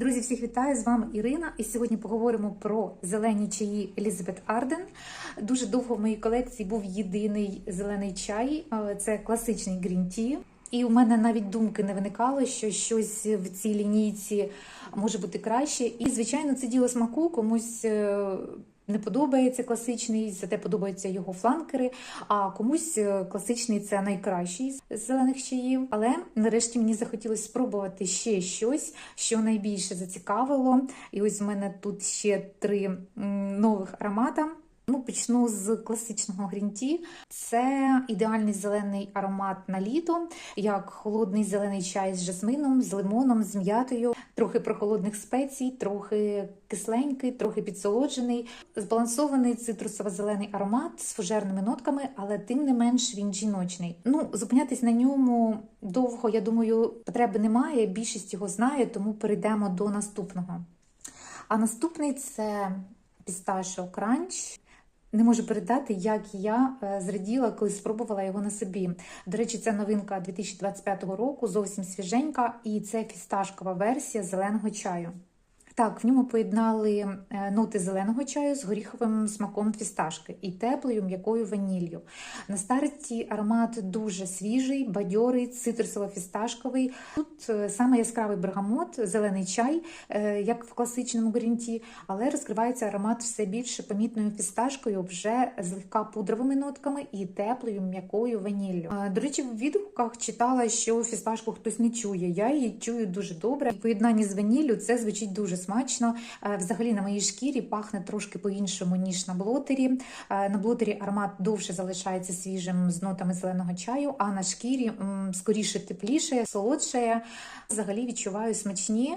Друзі, всіх вітаю! З вами Ірина. І сьогодні поговоримо про зелені чаї Елізабет Арден. Дуже довго в моїй колекції був єдиний зелений чай. е, Це класичний грін-ті. І у мене навіть думки не виникало, що щось в цій лінійці може бути краще. І, звичайно, це діло смаку комусь. Не подобається класичний, зате подобаються його фланкери. А комусь е, класичний це найкращий з зелених чаїв. Але нарешті мені захотілося спробувати ще щось, що найбільше зацікавило. І ось в мене тут ще три нових аромата. Ну, почну з класичного грінті. Це ідеальний зелений аромат на літо, як холодний зелений чай з жасмином, з лимоном, з м'ятою, трохи прохолодних спецій, трохи кисленький, трохи підсолоджений, збалансований цитрусово-зелений аромат з фужерними нотками, але тим не менш він жіночний. Ну, зупинятись на ньому довго, я думаю, потреби немає. Більшість його знає, тому перейдемо до наступного. А наступний це пісташо кранч. Не можу передати, як я е, зраділа, коли спробувала його на собі. До речі, це новинка 2025 року, зовсім свіженька, і це фісташкова версія зеленого чаю. Так, в ньому поєднали е, ноти зеленого чаю з горіховим смаком фісташки і теплою м'якою ваніллю. На старті аромат дуже свіжий, бадьорий, цитрусово-фісташковий. Тут е, саме яскравий бергамот, зелений чай, е, як в класичному грінті, але розкривається аромат все більше помітною фісташкою, вже злегка пудровими нотками і теплою м'якою ваніллю. До речі, в відгуках читала, що фісташку хтось не чує. Я її чую дуже добре. В поєднанні з ваніллю це звучить дуже смачно. Е, Взагалі на моїй шкірі пахне трошки по-іншому, ніж на блотері. Е, На блотері аромат довше залишається свіжим з нотами зеленого чаю, а на шкірі скоріше тепліше, солодше. Взагалі відчуваю смачні.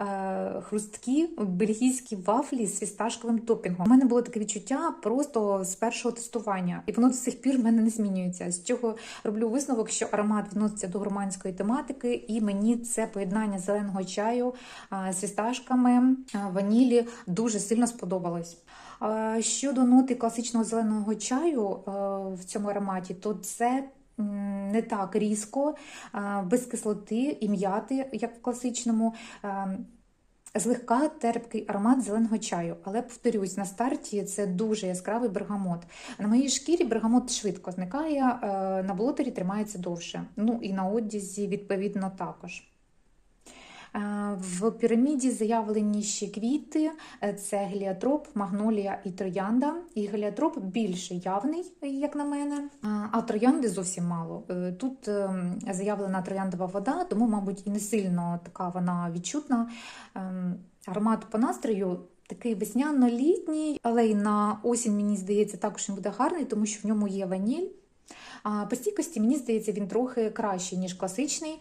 Е, Хрусткі бельгійські вафлі з фісташковим топінгом. У мене було таке відчуття просто з першого тестування, і воно до сих пір в мене не змінюється. З чого роблю висновок, що аромат відноситься до гурманської тематики, і мені це поєднання зеленого чаю е, з фісташками е, ванілі дуже сильно сподобалось. Щодо ноти класичного зеленого чаю в цьому ароматі, то це не так різко, е, без кислоти і м'яти, як в класичному. Е, Злегка терпкий аромат зеленого чаю, але повторюсь, на старті це дуже яскравий бергамот. На моїй шкірі бергамот швидко зникає, е, на блотері тримається довше. Ну і на одязі, відповідно, також. Е, В піраміді заявлені ще квіти: Е, це геліотроп, магнолія і троянда. І геліотроп більше явний, як на мене, А- а троянди зовсім мало. Е, Тут заявлена трояндова вода, тому, мабуть, і не сильно така вона відчутна. Аромат по настрою. Такий весняно-літній, але й на осінь, мені здається, також він буде гарний, тому що в ньому є ваніль. А по стійкості, мені здається, він трохи кращий, ніж класичний.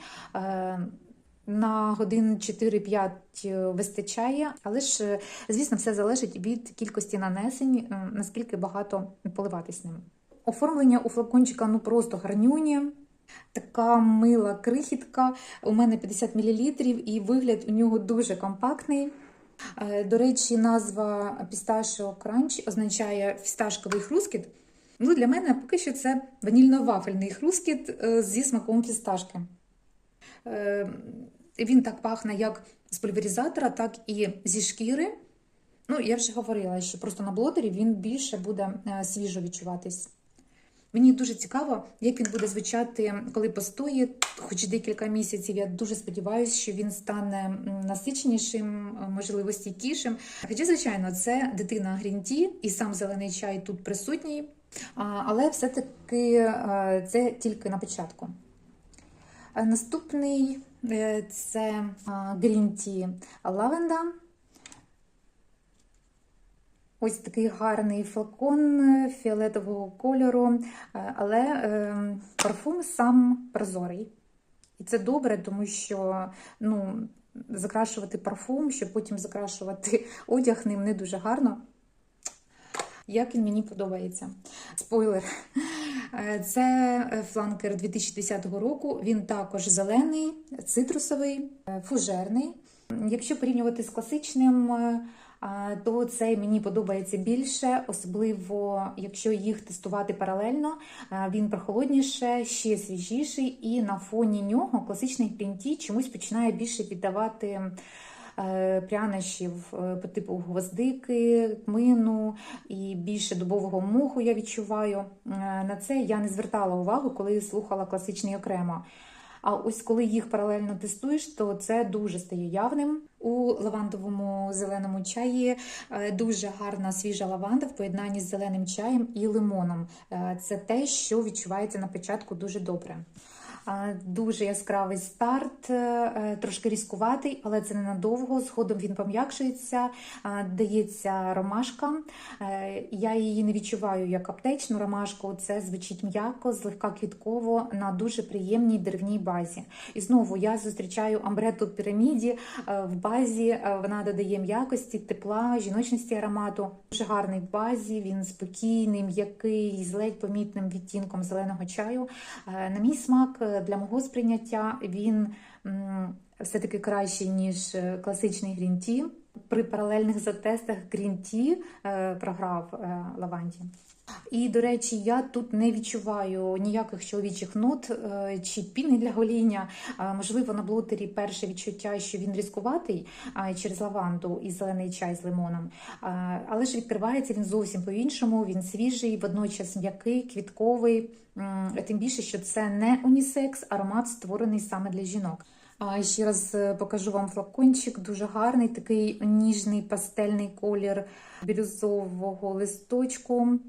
Е, на годин 4-5 вистачає, але ж, е, звісно, все залежить від кількості нанесень, е, наскільки багато поливатись ним. Оформлення у флакончика ну просто гарнюні. Така мила крихітка. У мене 50 мл, і вигляд у нього дуже компактний. Е, До речі, назва Pistachio Crunch означає фісташковий хрускіт. Ну, для мене поки що це ванільно-вафельний хрускіт е, зі смаком фісташки. Він так пахне як з пульверізатора, так і зі шкіри. Ну, я вже говорила, що просто на блотері він більше буде е, свіжо відчуватись. Мені дуже цікаво, як він буде звучати, коли постоїть, хоч декілька місяців. Я дуже сподіваюся, що він стане насиченішим, е, можливо, стійкішим. Хоча, звичайно, це дитина грінті, і сам зелений чай тут присутній, але все-таки е, це тільки на початку. Наступний це Green Tea Lavenda. Ось такий гарний флакон е, фіолетового кольору, е, але е, парфум сам прозорий. І це добре, тому що ну, закрашувати парфум, щоб потім закрашувати одяг ним не дуже гарно. Як він мені подобається. Спойлер. Е, Це е, фланкер 2010 року. Він також зелений, цитрусовий, е, фужерний. Якщо порівнювати з класичним, то цей мені подобається більше, особливо якщо їх тестувати паралельно. Він прохолодніше, ще свіжіший, і на фоні нього класичний Green чомусь починає більше віддавати е, прянощів е, по типу гвоздики, кмину і більше дубового моху я відчуваю. Е, На це я не звертала увагу, коли слухала класичний окремо. А ось коли їх паралельно тестуєш, то це дуже стає явним. У лавандовому зеленому чаї е, дуже гарна свіжа лаванда в поєднанні з зеленим чаєм і лимоном. Е, Це те, що відчувається на початку дуже добре. Е, Дуже яскравий старт, е, трошки різкуватий, але це ненадовго. Згодом він пом'якшується, е, дається ромашка. Е, Я її не відчуваю як аптечну ромашку. Це звучить м'яко, злегка квітково на дуже приємній деревній базі. І знову я зустрічаю амбрету піраміді е, в базі. е, Вона додає м'якості, тепла, жіночності аромату. Дуже гарний в базі. Він спокійний, м'який, з ледь помітним відтінком зеленого чаю. Е, На мій смак для мого сприйняття він все-таки кращий, ніж е, класичний грінті. При паралельних затестах грінті програв е, лаванді. І, до речі, я тут не відчуваю ніяких чоловічих нот е, чи піни для гоління. Е, Можливо, на блотері перше відчуття, що він різкуватий через лаванду і зелений чай з лимоном. Е, Але ж відкривається він зовсім по-іншому. Він свіжий, водночас м'який, квітковий. Тим більше, що це не унісекс, аромат створений саме для жінок. Ще раз е, покажу вам флакончик, дуже гарний, такий ніжний пастельний колір бірюзового листочку.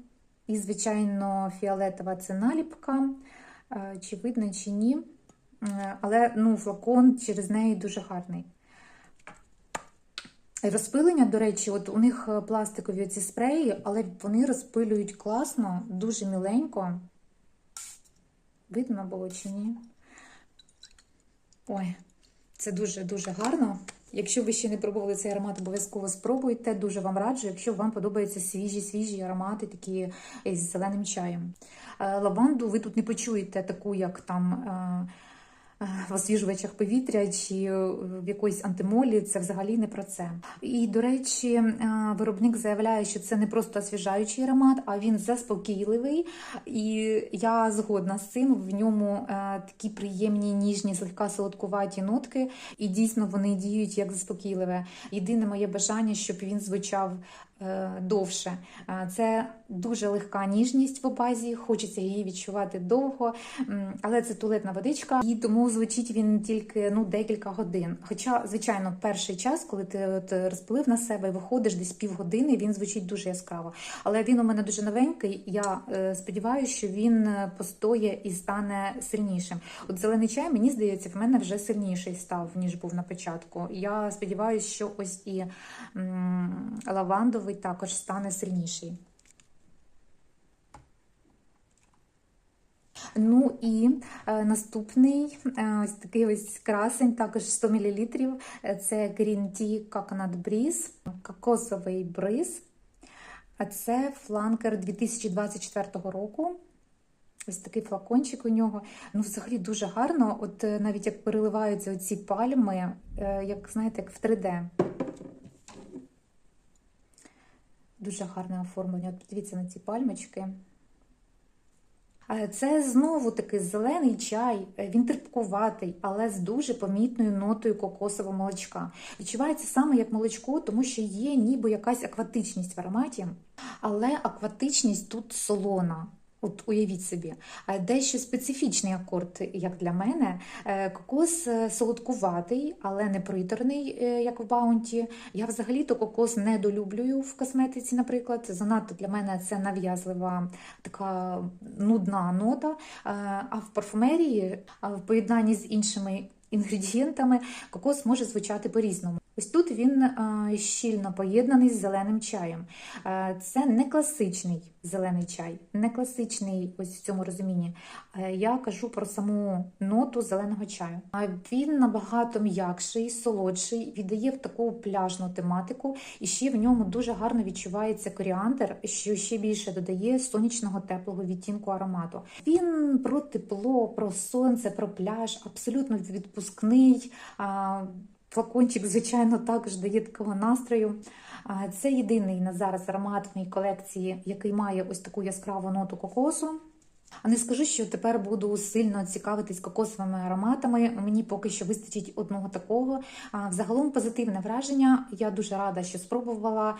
І, звичайно, фіолетова це наліпка, Е, чи видно, чи ні. Е, Але ну, флакон через неї дуже гарний. Розпилення, до речі, от у них пластикові ці спреї, але вони розпилюють класно, дуже міленько. Видно було чи ні? Ой, це дуже-дуже гарно. Якщо ви ще не пробували цей аромат, обов'язково спробуйте. Дуже вам раджу, якщо вам подобаються свіжі, свіжі аромати, такі з зеленим чаєм. Е, Лаванду ви тут не почуєте таку, як там. Е, в освіжувачах повітря чи в якоїсь антимолі, це взагалі не про це. І, до речі, е, виробник заявляє, що це не просто освіжаючий аромат, а він заспокійливий. І я згодна з цим. В ньому е, такі приємні, ніжні, злегка солодкуваті нотки, і дійсно вони діють як заспокійливе. Єдине моє бажання, щоб він звучав довше. Е, Це дуже легка ніжність в базі, хочеться її відчувати довго, але це туалетна водичка, і тому звучить він тільки ну декілька годин. Хоча, звичайно, перший час, коли ти от розпилив на себе і виходиш десь півгодини, він звучить дуже яскраво. Але він у мене дуже новенький. Я е, сподіваюся, що він постоє і стане сильнішим. От зелений чай, мені здається, в мене вже сильніший став, ніж був на початку. Я сподіваюся, що ось і м, лавандовий також стане сильніший. Ну і е, наступний е, ось такий ось красень, також 100 мл. Е, Це Green Tea Coconut Breeze, кокосовий бриз. А це фланкер 2024 року. Ось такий флакончик у нього. Ну, взагалі дуже гарно. От е, навіть як переливаються оці пальми, е, як знаєте, як в 3D. Дуже гарне оформлення. От подивіться на ці пальмочки. Е, Це знову таки зелений чай, Е, він терпкуватий, але з дуже помітною нотою кокосового молочка. Відчувається саме як молочко, тому що є ніби якась акватичність в ароматі, але акватичність тут солона. От уявіть собі, Е, дещо специфічний акорд, як для мене. Е, Кокос е, солодкуватий, але не приторний, як в баунті. Я взагалі-то кокос недолюблюю в косметиці, наприклад. Занадто для мене це нав'язлива така нудна нота. А в парфумерії, в поєднанні з іншими інгредієнтами, кокос може звучати по-різному. Ось тут він е, щільно поєднаний з зеленим чаєм. Е, Це не класичний зелений чай, не класичний ось в цьому розумінні. Е, Я кажу про саму ноту зеленого чаю. Він набагато м'якший, солодший, віддає в таку пляжну тематику, і ще в ньому дуже гарно відчувається коріандр, що ще більше додає сонячного теплого відтінку аромату. Він про тепло, про сонце, про пляж, абсолютно відпускний. Флакончик, звичайно, також дає такого настрою. Це єдиний на зараз аромат в моїй колекції, який має ось таку яскраву ноту кокосу. А не скажу, що тепер буду сильно цікавитись кокосовими ароматами. Мені поки що вистачить одного такого. Взагалом позитивне враження. Я дуже рада, що спробувала.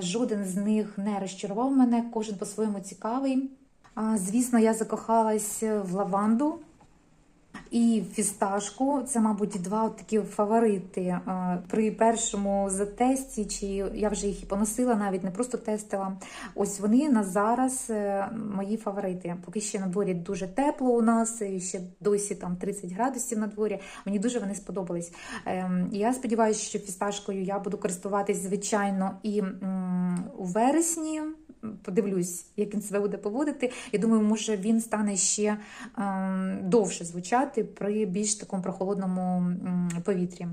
Жоден з них не розчарував мене, кожен по-своєму цікавий. Звісно, я закохалась в лаванду. І фісташку це, мабуть, два от такі фаворити. Е, При першому затесті, чи я вже їх і поносила, навіть не просто тестила. Ось вони на зараз е, мої фаворити. Поки ще на дворі дуже тепло у нас, і ще досі там 30 градусів на дворі. Мені дуже вони сподобались. Ем, Я сподіваюся, що фісташкою я буду користуватись звичайно і у вересні. Подивлюсь, як він себе буде поводити. Я думаю, може він стане ще ем, довше звучати при більш такому прохолодному повітрі.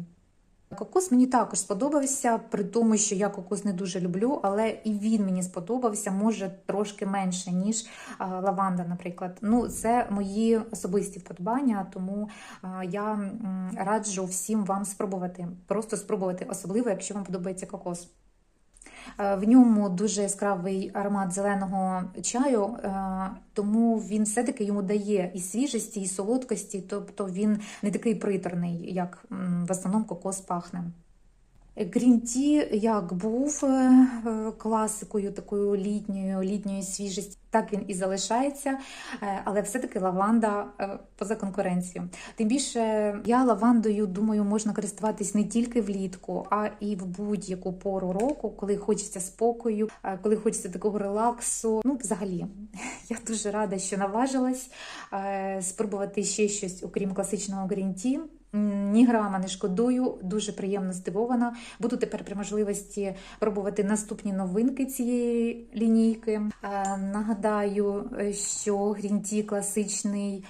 Кокос мені також сподобався, при тому, що я кокос не дуже люблю, але і він мені сподобався, може трошки менше, ніж лаванда, наприклад. Ну, це мої особисті вподобання, тому я раджу всім вам спробувати. Просто спробувати, особливо, якщо вам подобається кокос. Е, В ньому дуже яскравий аромат зеленого чаю, е, тому він все-таки йому дає і свіжості, і солодкості, тобто він не такий приторний, як в основному кокос пахне. Грінті як був е, е, класикою, такою літньою, літньої свіжості, так він і залишається, е, але все-таки лаванда поза конкуренцією. Тим більше я лавандою, думаю, можна користуватись не тільки влітку, а і в будь-яку пору року, коли хочеться спокою, коли хочеться такого релаксу. Ну, взагалі, я дуже рада, що наважилась спробувати ще щось, окрім класичного грінті. Ні грама не шкодую, дуже приємно здивована. Буду тепер при можливості пробувати наступні новинки цієї лінійки. Е, Нагадаю, е, що грінті класичний.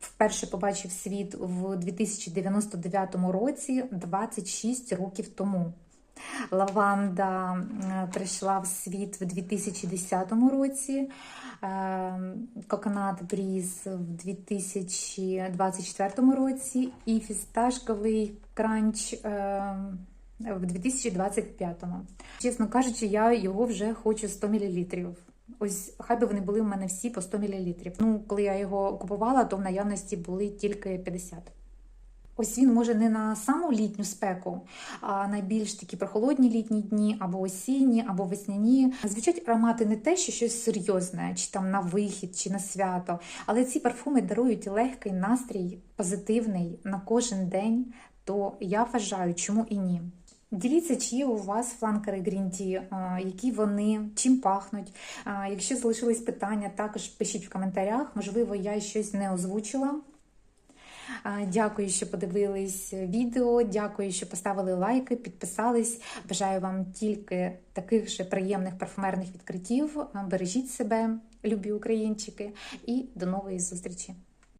Вперше побачив світ в 2099 році, 26 років тому. Лаванда е, прийшла в світ в 2010 році, Коконат Бріз в 2024 році і фісташковий кранч е, в 2025. Чесно кажучи, я його вже хочу 100 мл. Ось хай би вони були в мене всі по 100 мл. Ну, коли я його купувала, то в наявності були тільки 50. Ось він може не на саму літню спеку, а на більш такі прохолодні літні дні, або осінні, або весняні. Звучать аромати не те, що щось серйозне, чи там на вихід, чи на свято. Але ці парфуми дарують легкий настрій, позитивний на кожен день. То я вважаю, чому і ні. Діліться, чи у вас фланкери Грінті, які вони, чим пахнуть. Якщо залишились питання, також пишіть в коментарях. Можливо, я щось не озвучила. Дякую, що подивились відео. Дякую, що поставили лайки, підписались. Бажаю вам тільки таких же приємних парфумерних відкриттів. Бережіть себе, любі українчики, і до нової зустрічі!